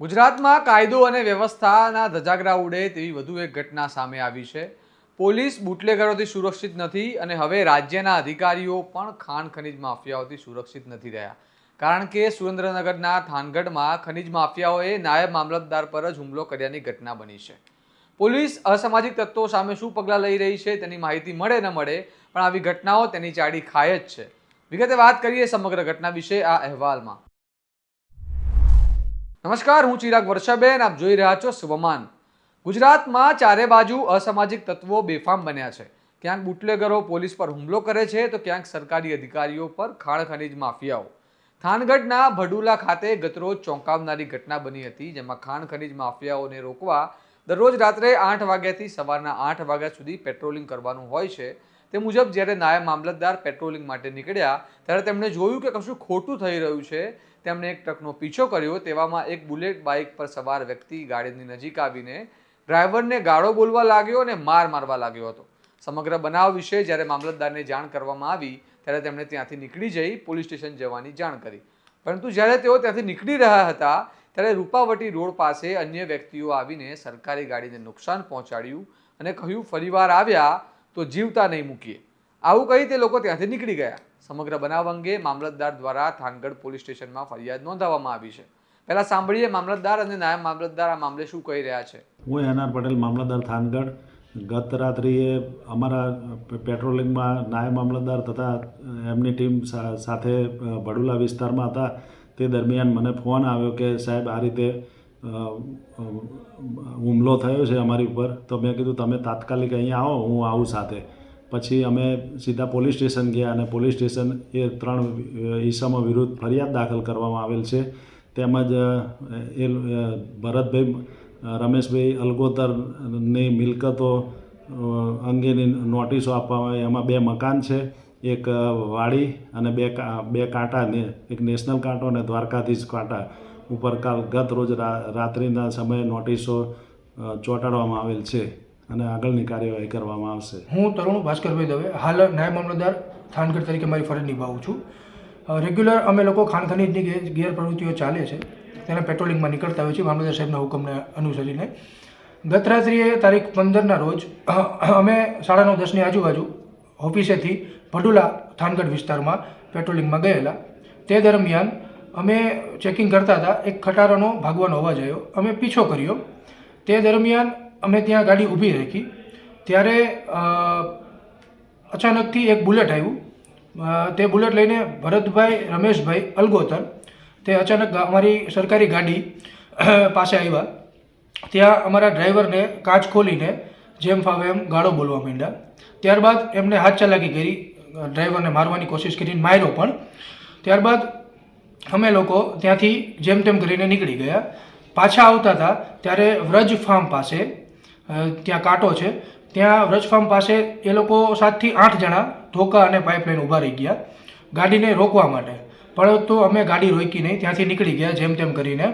ગુજરાતમાં કાયદો અને વ્યવસ્થાના ધજાગરા ઉડે તેવી વધુ એક ઘટના સામે આવી છે. પોલીસ બુટલેગરોથી સુરક્ષિત નથી અને હવે રાજ્યના અધિકારીઓ પણ ખાણ ખનીજ માફિયાઓથી સુરક્ષિત નથી રહ્યા. કારણ કે સુરેન્દ્રનગરના થાનગઢમાં ખનીજ માફિયાઓએ નાયબ મામલતદાર પર જ હુમલો કર્યાની ઘટના બની છે. પોલીસ અસામાજિક તત્વો સામે શું પગલાં લઈ રહી છે તેની માહિતી મળે ન મળે, પણ આવી ઘટનાઓ તેની ચાડી ખાય જ છે. વિગતે વાત કરીએ સમગ્ર ઘટના વિશે આ અહેવાલમાં. નમસ્કાર, હું ચિરાગ વર્ષાબેન, આપ જોઈ રહ્યા છો શુભમાન. ગુજરાતમાં ચારે બાજુ અસામાજિક તત્વો બેફામ બન્યા છે. ક્યાંક બુટલેગરો પોલીસ પર હુમલો કરે છે, તો ક્યાંક સરકારી અધિકારીઓ પર ખાણ ખનીજ માફિયાઓ. થાનગઢના ભડુલા ખાતે ગતરોજ ચોંકાવનારી ઘટના બની હતી, જેમાં ખાણ ખનીજ માફિયાઓને રોકવા દરરોજ રાત્રે આઠ વાગ્યાથી સવારના આઠ વાગ્યા સુધી પેટ્રોલિંગ કરવાનું હોય છે. તે મુજબ જ્યારે નાયબ મામલતદાર પેટ્રોલિંગ માટે નીકળ્યા, ત્યારે તેમણે જોયું કે કશું ખોટું થઈ રહ્યું છે. તેમણે એક ટ્રકનો પીછો કર્યો, તેવામાં એક બુલેટ બાઇક પર સવાર વ્યક્તિ ગાડીની નજીક આવીને ડ્રાઈવરને ગાળો બોલવા લાગ્યો અને માર મારવા લાગ્યો હતો. સમગ્ર બનાવ વિશે જ્યારે મામલતદારને જાણ કરવામાં આવી, ત્યારે તેમણે ત્યાંથી નીકળી જઈ પોલીસ સ્ટેશન જવાની જાણ કરી. પરંતુ જ્યારે તેઓ ત્યાંથી નીકળી રહ્યા હતા, ત્યારે રૂપાવટી રોડ પાસે અન્ય વ્યક્તિઓ આવીને સરકારી ગાડીને નુકસાન પહોંચાડ્યું અને કહ્યું, ફરીવાર આવ્યા તો જીવતા નહીં મૂકીએ. આવું કહી તે લોકો ત્યાંથી નીકળી ગયા. સમગ્ર બનાવ અંગે મામલતદાર દ્વારા થાનગઢ પોલીસ સ્ટેશનમાં ફરિયાદ નોંધાવવામાં આવી છે. પહેલા સાંભળીએ મામલતદાર અને નાયબ મામલતદાર આ મામલે શું કહી રહ્યા છે. હું એનઆર પટેલ, મામલતદાર થાનગઢ ગત રાત્રિએ અમારા પેટ્રોલિંગમાં નાયબ મામલતદાર તથા એમની ટીમ સાથે ભડુલા વિસ્તારમાં હતા. તે દરમિયાન મને ફોન આવ્યો કે સાહેબ આ રીતે હુમલો થયો છે અમારી ઉપર. તો મેં કીધું, તમે તાત્કાલિક અહીંયા આવો, હું આવું સાથે. પછી અમે સીધા પોલીસ સ્ટેશન ગયા અને પોલીસ સ્ટેશન એ ત્રણ ઈસમો વિરુદ્ધ ફરિયાદ દાખલ કરવામાં આવેલ છે. તેમજ એ ભરતભાઈ રમેશભાઈ અલગોતરની મિલકતો અંગેની નોટિસો આપવામાં આવી. એમાં બે મકાન છે, એક વાડી અને બે બે કાંટા એક નેશનલ કાંટો અને દ્વારકાધીશ કાંટા. ઉપર કાલ ગત રોજ રાત્રિના સમયે નોટિસો ચોંટાડવામાં આવેલ છે અને આગળની કાર્યવાહી કરવામાં આવશે. હું તરુણ ભાસ્કરભાઈ દવે, હાલ નાયબ મામલતદાર થાનગઢ તરીકે મારી ફરજ નિભાવું છું. રેગ્યુલર અમે લોકો ખાણ ખનીજની ગે- ગેરપ્રવૃત્તિઓ ચાલે છે. તેને પેટ્રોલિંગમાં નીકળતા હોય છે, મામલતદાર સાહેબના હુકમને અનુસરીને. ગત રાત્રિએ તારીખ પંદરના રોજ અમે સાડા નવ દસની આજુબાજુ ઓફિસેથી ભડુલા થાનગઢ વિસ્તારમાં પેટ્રોલિંગમાં ગયેલા. તે દરમિયાન અમે ચેકિંગ કરતા હતા. એક ખટારાનો ભાગવાનો અવાજ આવ્યો. અમે પીછો કર્યો. તે દરમિયાન અમે ત્યાં ગાડી ઊભી રાખી. ત્યારે અચાનકથી એક બુલેટ આવ્યું. તે બુલેટ લઈને ભરતભાઈ, રમેશભાઈ, અલગોતર. તે અચાનક અમારી સરકારી ગાડી પાસે આવ્યા. ત્યાં અમારા ડ્રાઈવરને કાચ ખોલીને જેમ ફાવે એમ ગાળો બોલવા માંડ્યા. ત્યારબાદ એમને હાથ ચલાકી કરી ડ્રાઈવરને મારવાની કોશિશ કરીને માર્યો પણ. ત્યારબાદ અમે લોકો ત્યાંથી જેમ તેમ કરીને નીકળી ગયા. પાછા આવતા હતા ત્યારે વ્રજ ફાર્મ પાસે ત્યાં કાંટો છે. ત્યાં વ્રજ ફાર્મ પાસે એ લોકો સાતથી આઠ જણા ધોકા અને પાઇપલાઇન ઊભા રહી ગયા ગાડીને રોકવા માટે. પરંતુ અમે ગાડી રોકી નહીં, ત્યાંથી નીકળી ગયા જેમ તેમ કરીને.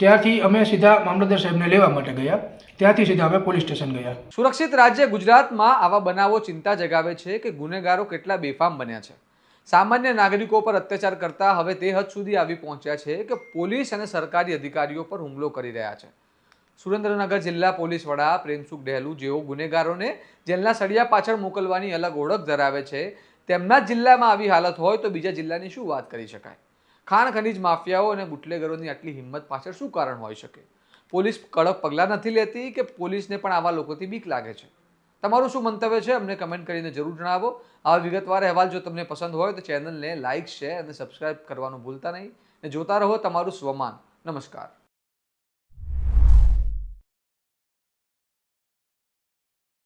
ત્યાંથી અમે સીધા મામલતદાર સાહેબને લેવા માટે ગયા. ત્યાંથી સીધા અમે પોલીસ સ્ટેશન ગયા. સુરક્ષિત રાજ્ય ગુજરાતમાં આવા બનાવો ચિંતા જગાવે છે કે ગુનેગારો કેટલા બેફામ બન્યા છે. સામાન્ય નાગરિકો પર અત્યાચાર કરતા હવે તે હદ સુધી આવી પહોંચ્યા છે કે પોલીસ અને સરકારી અધિકારીઓ પર હુમલો કરી રહ્યા છે. સુરેન્દ્રનગર જિલ્લા પોલીસ વડા પ્રેમસુખ ડહેલુ જેઓ ગુનેગારોને જેલના સળિયા પાછળ મોકલવાની અલગ ઓળખ ધરાવે છે, તેમના જિલ્લામાં આવી હાલત હોય તો બીજા જિલ્લાની શું વાત કરી શકાય? ખાણ ખનીજ માફિયાઓ અને બુટલેગરોની આટલી હિંમત પાછળ શું કારણ હોઈ શકે? પોલીસ કડક પગલાં નથી લેતી કે પોલીસને પણ આવા લોકોથી બીક લાગે છે? તમારું શું મંતવ્ય છે અમને કમેન્ટ કરીને જરૂર જણાવો. આ વિગતવાર અહેવાલ જો તમને પસંદ હોય તો ચેનલને લાઇક શેર અને સબસ્ક્રાઇબ કરવાનું ભૂલતા નહીં. અને જોતા રહો તમારું સ્વમાન. નમસ્કાર.